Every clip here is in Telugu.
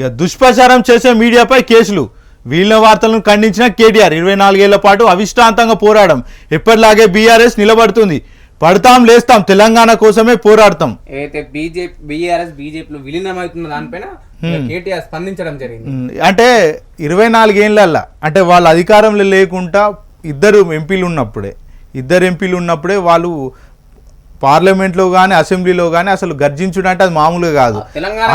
ఇక దుష్ప్రచారం చేసే మీడియాపై కేసులు. వీళ్ళ వార్తలను ఖండించిన కేటీఆర్ ఇరవై నాలుగేళ్ళ పాటు అవిశ్రాంతంగా పోరాడం ఎప్పటిలాగే బీఆర్ఎస్ నిలబడుతుంది. పడతాం లేస్తాం తెలంగాణ కోసమే పోరాడతాం. ఏదైతే బీజేపీ బీఆర్ఎస్ బీజేపీలో విలీనం అవుతున్న దానిపైన కేటీఆర్ స్పందించడం జరిగింది. అంటే ఇరవై నాలుగేళ్ళల్లా అంటే వాళ్ళ అధికారంలో లేకుండా ఇద్దరు ఎంపీలు ఉన్నప్పుడే ఇద్దరు ఎంపీలు ఉన్నప్పుడే వాళ్ళు పార్లమెంట్లో కానీ అసెంబ్లీలో కానీ అసలు గర్జించుడు అంటే అది మామూలుగా కాదు.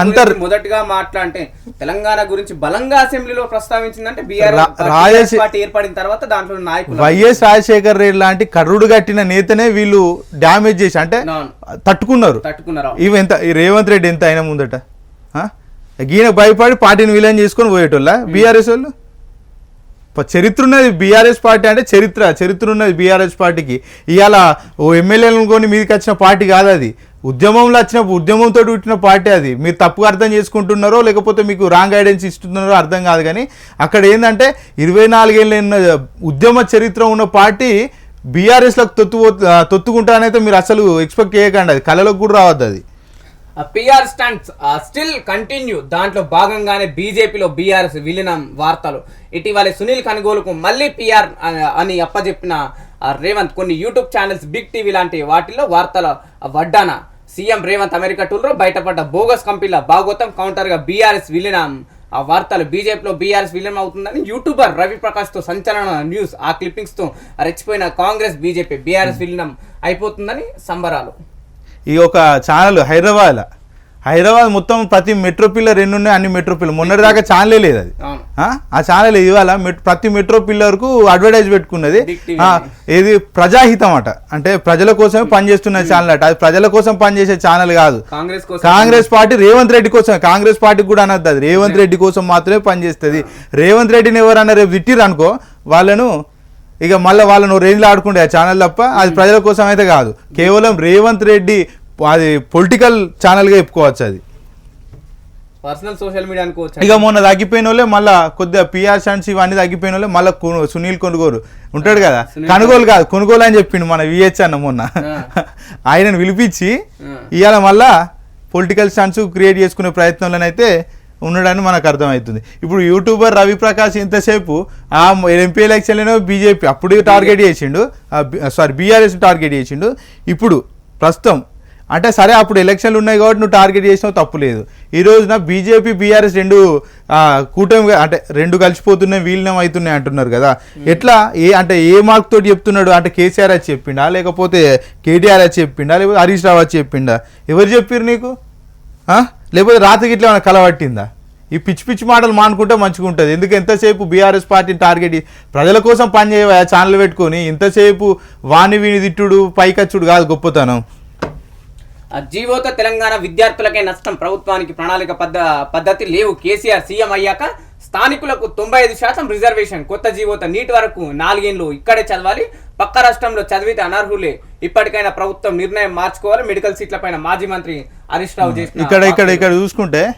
అంతర్ మొదటగా మాట్లాడితే తెలంగాణ గురించి బలంగా అసెంబ్లీలో ప్రస్తావించిందంటే పార్టీ ఏర్పడిన తర్వాత దాంట్లో నాయకులు వైఎస్ రాజశేఖర్ రెడ్డి లాంటి కర్రుడు కట్టిన నేతనే వీళ్ళు డ్యామేజ్ చేసి అంటే. తట్టుకున్నారు. తట్టుకున్నారు ఇవి ఎంత ఈ రేవంత్ రెడ్డి ఎంత అయినా ముందట? ఈయన భయపడి పార్టీని విలన్ చేసుకొని పోయేటోళ్ళ? బీఆర్ఎస్ వాళ్ళు? చరిత్ర ఉన్నది బీఆర్ఎస్ పార్టీ అంటే చరిత్ర చరిత్ర ఉన్నది బీఆర్ఎస్ పార్టీకి. ఇవాళ ఓ ఎమ్మెల్యేలను కొని మీదకి వచ్చిన పార్టీ కాదు అది. ఉద్యమంలో వచ్చిన ఉద్యమంతో పుట్టిన పార్టీ అది. మీరు తప్పుగా అర్థం చేసుకుంటున్నారో లేకపోతే మీకు రాంగ్ గైడెన్స్ ఇస్తున్నారో అర్థం కాదు కానీ అక్కడ ఏంటంటే ఇరవై నాలుగేళ్ళ ఉన్న ఉద్యమ చరిత్ర ఉన్న పార్టీ బీఆర్ఎస్లకు తొత్తు తొత్తుకుంటానైతే మీరు అసలు ఎక్స్పెక్ట్ చేయకండి. అది కళలకు కూడా రావద్దు అది. పిఆర్ స్టంట్స్ స్టిల్ కంటిన్యూ దాంట్లో భాగంగానే బీజేపీలో బీఆర్ఎస్ విలీనం వార్తలు. ఇటీవల సునీల్ కనుగోలుకు మళ్ళీ పిఆర్ అని అప్పచెప్పిన రేవంత్. కొన్ని యూట్యూబ్ ఛానల్స్ బిగ్ టీవీ లాంటి వాటిల్లో వార్తల వడ్డాన. సీఎం రేవంత్ అమెరికా టూర్లో బయటపడ్డ బోగస్ కంపెనీల భాగోతం కౌంటర్గా బీఆర్ఎస్ విలీనం. ఆ వార్తలు బీజేపీలో బీఆర్ఎస్ విలీనం అవుతుందని యూట్యూబర్ రవి ప్రకాష్తో సంచలన న్యూస్ ఆ క్లిప్పింగ్స్తో రెచ్చిపోయిన కాంగ్రెస్ బీజేపీ బీఆర్ఎస్ విలీనం అయిపోతుందని సంబరాలు. ఈ ఒక ఛానల్ హైదరాబాద్ హైదరాబాద్ మొత్తం ప్రతి మెట్రో పిల్లర్ ఎన్ని ఉన్నాయి అన్ని మెట్రో పిల్లర్ మొన్నటి దాకా ఛానలే లేదు అది. ఆ? ఛానల్ ఇవాళ ప్రతి మెట్రో పిల్లర్కు అడ్వర్టైజ్ పెట్టుకున్నది. ఇది ప్రజాహితం అట. అంటే ప్రజల కోసమే పనిచేస్తున్న ఛానల్ అట. అది ప్రజల కోసం పనిచేసే ఛానల్ కాదు. కాంగ్రెస్ పార్టీ రేవంత్ రెడ్డి కోసం కాంగ్రెస్ పార్టీకి కూడా అనద్దు అది. రేవంత్ రెడ్డి కోసం మాత్రమే పనిచేస్తుంది రేవంత్ రెడ్డిని ఎవరన్నా రేపు తిట్టిరు అనుకో వాళ్ళను ఇక మళ్ళీ వాళ్ళను రేంజ్లో ఆడుకుంటే ఆ ఛానల్ తప్ప. అది ప్రజల కోసం అయితే కాదు. కేవలం రేవంత్ రెడ్డి అది పొలిటికల్ ఛానల్గా చెప్పుకోవచ్చు అది. పర్సనల్ సోషల్ మీడియా అనుకోవచ్చు ఇక మొన్న తగ్గిపోయిన వాళ్ళే మళ్ళా కొద్దిగా పిఆర్ షాన్స్ ఇవన్నీ తగ్గిపోయిన వాళ్ళే మళ్ళీ సునీల్ కొనుగోలు. ఉంటాడు కదా? కొనుగోలు కాదు కొనుగోలు అని చెప్పిండు మన విహెచ్ అన్న మొన్న. ఆయనను పిలిపించి. ఇవాళ మళ్ళా పొలిటికల్ స్టాన్స్ క్రియేట్ చేసుకునే ప్రయత్నంలోనైతే ఉన్నాడని మనకు అర్థమవుతుంది. ఇప్పుడు యూట్యూబర్ రవి ప్రకాష్ ఇంతసేపు ఆ ఎంపీ ఎలక్షన్లోనే బీజేపీ అప్పుడు టార్గెట్ చేసిండు. సారీ బీఆర్ఎస్ టార్గెట్ చేసిండు. ఇప్పుడు ప్రస్తుతం అంటే సరే అప్పుడు ఎలక్షన్లు ఉన్నాయి కాబట్టి నువ్వు టార్గెట్ చేసినావు తప్పు లేదు. ఈ రోజున బీజేపీ బీఆర్ఎస్ రెండు కూటమి అంటే రెండు కలిసిపోతున్నాయి వీలీనం అవుతున్నాయి అంటున్నారు కదా. ఎట్లా? ఏ అంటే ఏ మార్క్ తోటి చెప్తున్నాడు? అంటే కేసీఆర్ వచ్చి చెప్పిండా? లేకపోతే కేటీఆర్ వచ్చి చెప్పిండా? లేకపోతే హరీష్ రావు వచ్చి చెప్పిండా? ఎవరు చెప్పారు నీకు? లేకపోతే రాత్రికి ఇట్లా ఏమైనా కలవట్టిందా? ఈ పిచ్చి పిచ్చి మాటలు మానుకుంటే మంచిగా ఉంటుంది. ఎందుకు ఎంతసేపు బీఆర్ఎస్ పార్టీని టార్గెట్ ప్రజల కోసం పనిచేయ ఛానల్ పెట్టుకొని ఇంతసేపు వాణి వీని తిట్టుడు పైకచ్చుడు కాదు గొప్పతనం. జీవోతో తెలంగాణ విద్యార్థులకే నష్టం. ప్రభుత్వానికి ప్రణాళిక పద్ధ పద్ధతి లేవు. కేసీఆర్ సీఎం అయ్యాక స్థానికులకు తొంభై ఐదు శాతం రిజర్వేషన్. కొత్త జీవోతో నీటి వరకు నాలుగేళ్ళు ఇక్కడే చదవాలి. పక్క రాష్ట్రంలో చదివితే అనర్హులే. ఇప్పటికైనా ప్రభుత్వం నిర్ణయం మార్చుకోవాలి. మెడికల్ సీట్లపైన మాజీ మంత్రి హరీష్ రావు చేసిన ఇక్కడ ఇక్కడ ఇక్కడ చూసుకుంటే